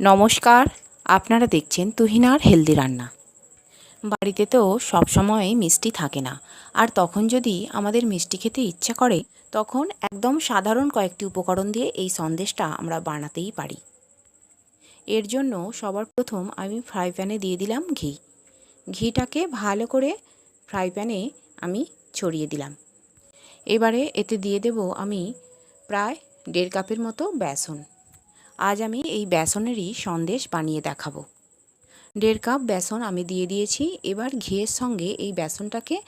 নমস্কার, আপনারা দেখছেন তুহিনার হেলদি রান্না। বাড়িতে তো সবসময় মিষ্টি থাকে না, আর তখন যদি আমাদের মিষ্টি খেতে ইচ্ছা করে, তখন একদম সাধারণ কয়েকটি উপকরণ দিয়ে এই সন্দেশটা আমরা বানাতেই পারি। এর জন্য সবার প্রথম আমি ফ্রাই প্যানে দিয়ে দিলাম ঘি। ঘিটাকে ভালো করে ফ্রাই প্যানে আমি ছড়িয়ে দিলাম। এবারে এতে দিয়ে দেব আমি প্রায় দেড় কাপের মতো বেসন। আজ আমি এই বেসনেরই সন্দেশ বানিয়ে দেখাবো। দেড় কাপ বেসন আমি দিয়ে দিয়েছি, এবার ঘিয়ের সঙ্গে এই বেসনটাকে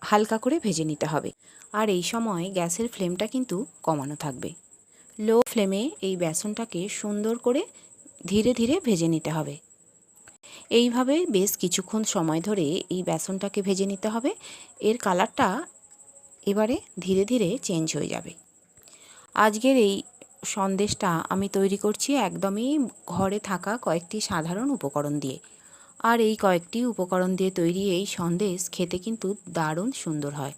হালকা করে ভেজে নিতে হবে। আর এই সময় গ্যাসের ফ্লেমটা কিন্তু কমানো থাকবে। লো ফ্লেমে এই বেসনটাকে সুন্দর করে ধীরে ধীরে ভেজে নিতে হবে। এইভাবে বেশ কিছুক্ষণ সময় ধরে এই বেসনটাকে ভেজে নিতে হবে। এর কালারটা এবারে ধীরে ধীরে চেঞ্জ হয়ে যাবে। আজকের এই সন্দেশটা আমি তৈরি করছি একদমই ঘরে থাকা কয়েকটি সাধারণ উপকরণ দিয়ে। আর এই কয়েকটি উপকরণ দিয়ে তৈরি এই সন্দেশ খেতে কিন্তু দারুণ সুন্দর হয়।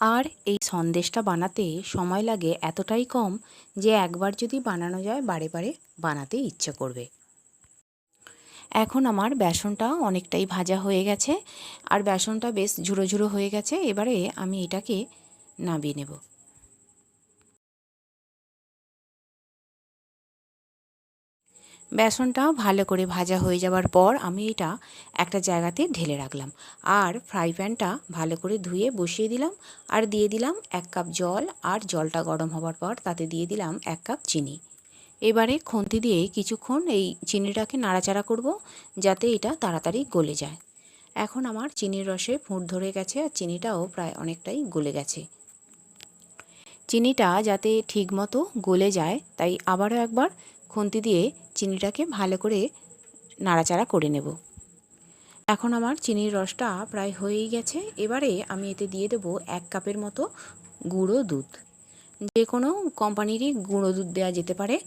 আর এই সন্দেশটা বানাতে সময় লাগে এতটাই কম যে একবার যদি বানানো যায় বারে বারে বানাতে ইচ্ছে করবে। এখন আমার বেসনটা অনেকটাই ভাজা হয়ে গেছে, আর বেসনটা বেশ ঝুড়ো ঝুড়ো হয়ে গেছে, এবারে আমি এটাকে নামিয়ে নেব। বেসনটা ভালো করে ভাজা হয়ে যাওয়ার পর আমি এটা একটা জায়গাতে ঢেলে রাখলাম। আর ফ্রাই প্যানটা ভালো করে ধুয়ে বসিয়ে দিলাম আর দিয়ে দিলাম এক কাপ জল আর জলটা গরম হওয়ার পর তাতে দিয়ে দিলাম এক কাপ চিনি। এবারে খুন্তি দিয়ে কিছুক্ষণ এই চিনিটাকে নাড়াচাড়া করব যাতে এটা তাড়াতাড়ি গলে যায়। এখন আমার চিনির রসে ফুঁট ধরে গেছে আর চিনিটাও প্রায় অনেকটাই গলে গেছে। চিনিটা যাতে ঠিকমতো গলে যায় তাই আবারও একবার খুন্তি দিয়ে চিনিটাকে ভালো করে নাড়াচাড়া করে নেব। এখন আমার চিনির রসটা প্রায় হয়েই গেছে। এবারে আমি এতে দিয়ে দেবো এক কাপের মতো গুঁড়ো দুধ। যে কোনো কোম্পানিরই গুঁড়ো দুধ দেওয়া যেতে পারে।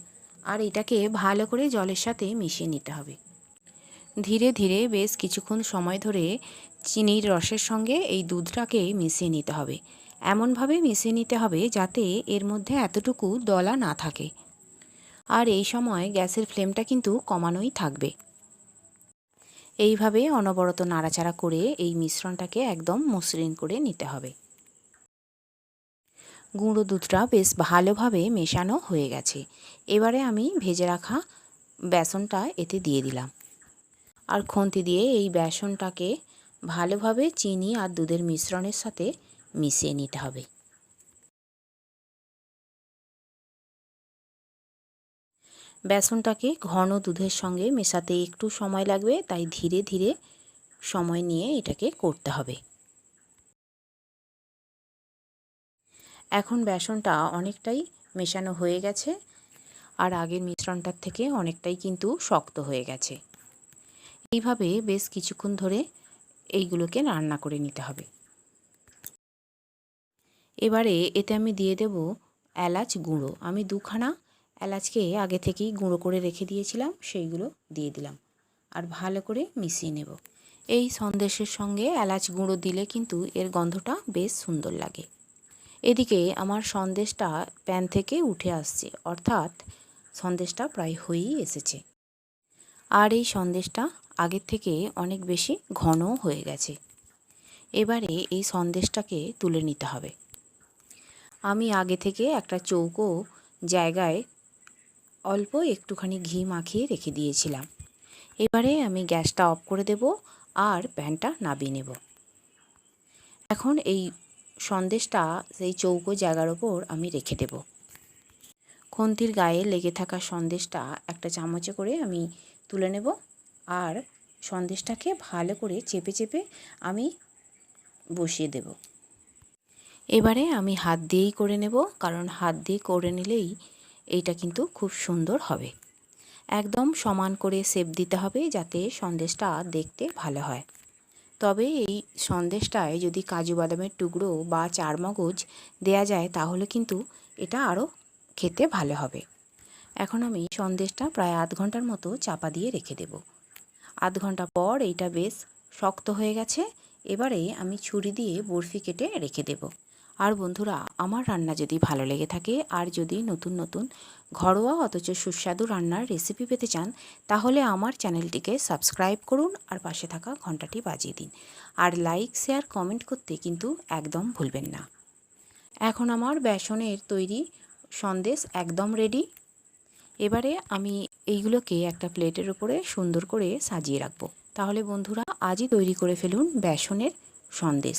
আর এটাকে ভালো করে জলের সাথে মিশিয়ে নিতে হবে। ধীরে ধীরে বেশ কিছুক্ষণ সময় ধরে চিনির রসের সঙ্গে এই দুধটাকে মিশিয়ে নিতে হবে। এমনভাবে মিশিয়ে নিতে হবে যাতে এর মধ্যে এতটুকু দলা না থাকে। আর এই সময় গ্যাসের ফ্লেমটা কিন্তু কমানোই থাকবে। এইভাবে অনবরত নাড়াচাড়া করে এই মিশ্রণটাকে একদম মসৃণ করে নিতে হবে। গুঁড়ো দুধটা বেশ ভালোভাবে মেশানো হয়ে গেছে। এবারে আমি ভেজে রাখা বেসনটা এতে দিয়ে দিলাম। আর খুন্তি দিয়ে এই বেসনটাকে ভালোভাবে চিনি আর দুধের মিশ্রণের সাথে মিশিয়ে নিতে হবে। বেসনটাকে ঘন দুধের সঙ্গে মেশাতে একটু সময় লাগবে, তাই ধীরে ধীরে সময় নিয়ে এটাকে করতে হবে। এখন বেসনটা অনেকটাই মেশানো হয়ে গেছে, আর আগের মিশ্রণটার থেকে অনেকটাই কিন্তু শক্ত হয়ে গেছে। এইভাবে বেশ কিছুক্ষণ ধরে এইগুলোকে রান্না করে নিতে হবে। এবারে এতে আমি দিয়ে দেব এলাচ গুঁড়ো। আমি দুখানা এলাচকে আগে থেকেই গুঁড়ো করে রেখে দিয়েছিলাম, সেইগুলো দিয়ে দিলাম। আর ভালো করে মিশিয়ে নেব। এই সন্দেশের সঙ্গে এলাচ গুঁড়ো দিলে কিন্তু এর গন্ধটা বেশ সুন্দর লাগে। এদিকে আমার সন্দেশটা প্যান থেকে উঠে আসছে, অর্থাৎ সন্দেশটা প্রায় হয়েই এসেছে। আর এই সন্দেশটা আগের থেকে অনেক বেশি ঘন হয়ে গেছে। এবারে এই সন্দেশটাকে তুলে নিতে হবে। আমি আগে থেকে একটা চৌকো জায়গায় অল্প একটুখানি ঘি মাখিয়ে রেখে দিয়েছিলাম। এবারে আমি গ্যাসটা অফ করে দেব আর প্যানটা নাবিয়ে নেব। এখন এই সন্দেশটা সেই চৌকো জায়গার ওপর আমি রেখে দেব। খন্তির গায়ে লেগে থাকা সন্দেশটা একটা চামচে করে আমি তুলে নেব আর সন্দেশটাকে ভালো করে চেপে চেপে আমি বসিয়ে দেব। এবারে আমি হাত দিয়েই করে নেব, কারণ হাত দিয়ে করে নিলেই এইটা কিন্তু খুব সুন্দর হবে। একদম সমান করে সেপ দিতে হবে যাতে সন্দেশটা দেখতে ভালো হয়। তবে এই সন্দেশটায় যদি কাজু বাদামের টুকরো বা চারমগজ দেয়া যায় তাহলে কিন্তু এটা আরও খেতে ভালো হবে। এখন আমি সন্দেশটা প্রায় আধ ঘণ্টার মতো চাপা দিয়ে রেখে দেব। আধ ঘণ্টা পর এইটা বেশ শক্ত হয়ে গেছে। এবারে আমি ছুরি দিয়ে বরফি কেটে রেখে দেব। আর বন্ধুরা, আমার রান্না যদি ভালো লেগে থাকে আর যদি নতুন নতুন ঘরোয়া অথচ সুস্বাদু রান্নার রেসিপি পেতে চান, তাহলে আমার চ্যানেলটিকে সাবস্ক্রাইব করুন আর পাশে থাকা ঘন্টাটি বাজিয়ে দিন। আর লাইক শেয়ার কমেন্ট করতে কিন্তু একদম ভুলবেন না। এখন আমার বেসনের তৈরি সন্দেশ একদম রেডি এবারে আমি এইগুলোকে একটা প্লেটের উপরে সুন্দর করে সাজিয়ে রাখব। তাহলে বন্ধুরা, আজই তৈরি করে ফেলুন বেসনের সন্দেশ।